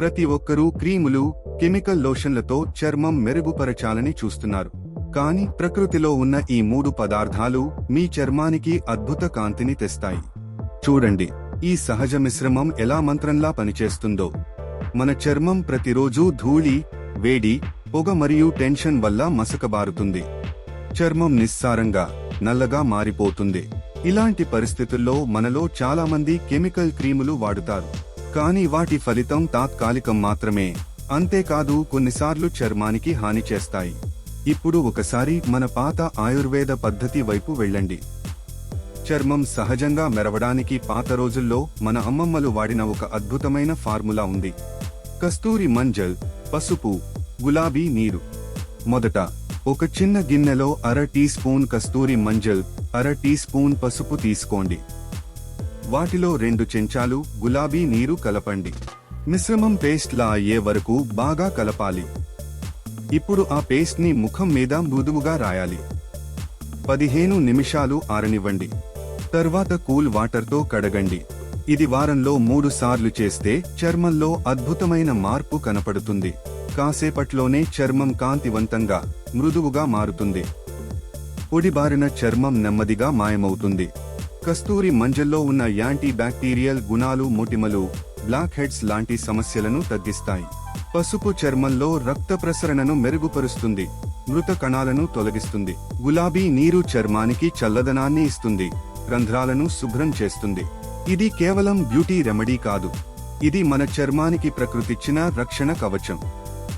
ప్రతి ఒక్కరూ క్రీములు కెమికల్ లోషన్లతో చర్మం మెరుగుపరచాలని చూస్తున్నారు. కానీ ప్రకృతిలో ఉన్న ఈ మూడు పదార్థాలు మీ చర్మానికి అద్భుత కాంతిని తెస్తాయి. చూడండి ఈ సహజ మిశ్రమం ఎలా మంత్రంలా పనిచేస్తుందో. మన చర్మం ప్రతిరోజూ ధూళి వేడి పొగ మరియు టెన్షన్ వల్ల మసకబారుతుంది. చర్మం నిస్సారంగా నల్లగా మారిపోతుంది. ఇలాంటి పరిస్థితుల్లో మనలో చాలామంది కెమికల్ క్రీములు వాడుతారు. కానీ వాటి ఫలితం తాత్కాలికం మాత్రమే. అంతేకాదు కొన్నిసార్లు చర్మానికి హాని చేస్తాయి. ఇప్పుడు ఒకసారి మన పాత ఆయుర్వేద పద్ధతి వైపు వెళ్ళండి. చర్మం సహజంగా మెరవడానికి పాత రోజుల్లో మన అమ్మమ్మలు వాడిన ఒక అద్భుతమైన ఫార్ములా ఉంది. కస్తూరి మంజల్ పసుపు గులాబీ నీరు. మొదట ఒక చిన్న గిన్నెలో అర టీ స్పూన్ కస్తూరి మంజల్ అర టీ స్పూన్ పసుపు తీసుకోండి. వాటిలో రెండు చెంచాలు గులాబీ నీరు కలపండి. మిశ్రమం పేస్ట్ లా అయ్యే వరకు బాగా కలపాలి. ఇప్పుడు ఆ పేస్ట్ని ముఖం మీద మృదువుగా రాయాలి. పదిహేను నిమిషాలు ఆరనివ్వండి. తర్వాత కూల్ వాటర్తో కడగండి. ఇది వారంలో మూడు సార్లు చేస్తే చర్మంలో అద్భుతమైన మార్పు కనపడుతుంది. కాసేపట్లోనే చర్మం కాంతివంతంగా మృదువుగా మారుతుంది. పొడిబారిన చర్మం నెమ్మదిగా మాయమవుతుంది. కస్తూరి మంజల్లో ఉన్న యాంటీ బ్యాక్టీరియల్ గుణాలు మొటిమలు బ్లాక్ హెడ్స్ లాంటి సమస్యలను తగ్గిస్తాయి. పసుపు చర్మంలో రక్త ప్రసరణను మెరుగుపరుస్తుంది. మృత కణాలను తొలగిస్తుంది. గులాబీ నీరు చర్మానికి చల్లదనాన్ని ఇస్తుంది. రంధ్రాలను శుభ్రం చేస్తుంది. ఇది కేవలం బ్యూటీ రెమెడీ కాదు. ఇది మన చర్మానికి ప్రకృతిచ్చిన రక్షణ కవచం.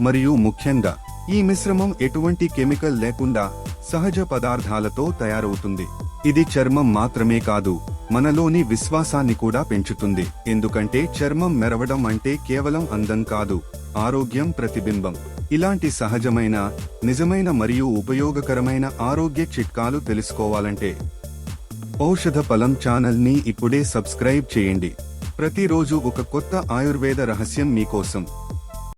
మరియు ముఖ్యంగా ఈ మిశ్రమం ఎటువంటి కెమికల్ లేకుండా సహజ పదార్థాలతో తయారవుతుంది. ఇది చర్మం మాత్రమే కాదు మనలోని విశ్వాసాన్ని కూడా పెంచుతుంది. ఎందుకంటే చర్మం మెరవడం అంటే కేవలం అందం కాదు ఆరోగ్యం ప్రతిబింబం. ఇలాంటి సహజమైన నిజమైన మరియు ఉపయోగకరమైన ఆరోగ్య చిట్కాలు తెలుసుకోవాలంటే ఔషధ ఫలం ఛానల్ని ఇప్పుడే సబ్స్క్రైబ్ చేయండి. ప్రతిరోజు ఒక కొత్త ఆయుర్వేద రహస్యం మీకోసం.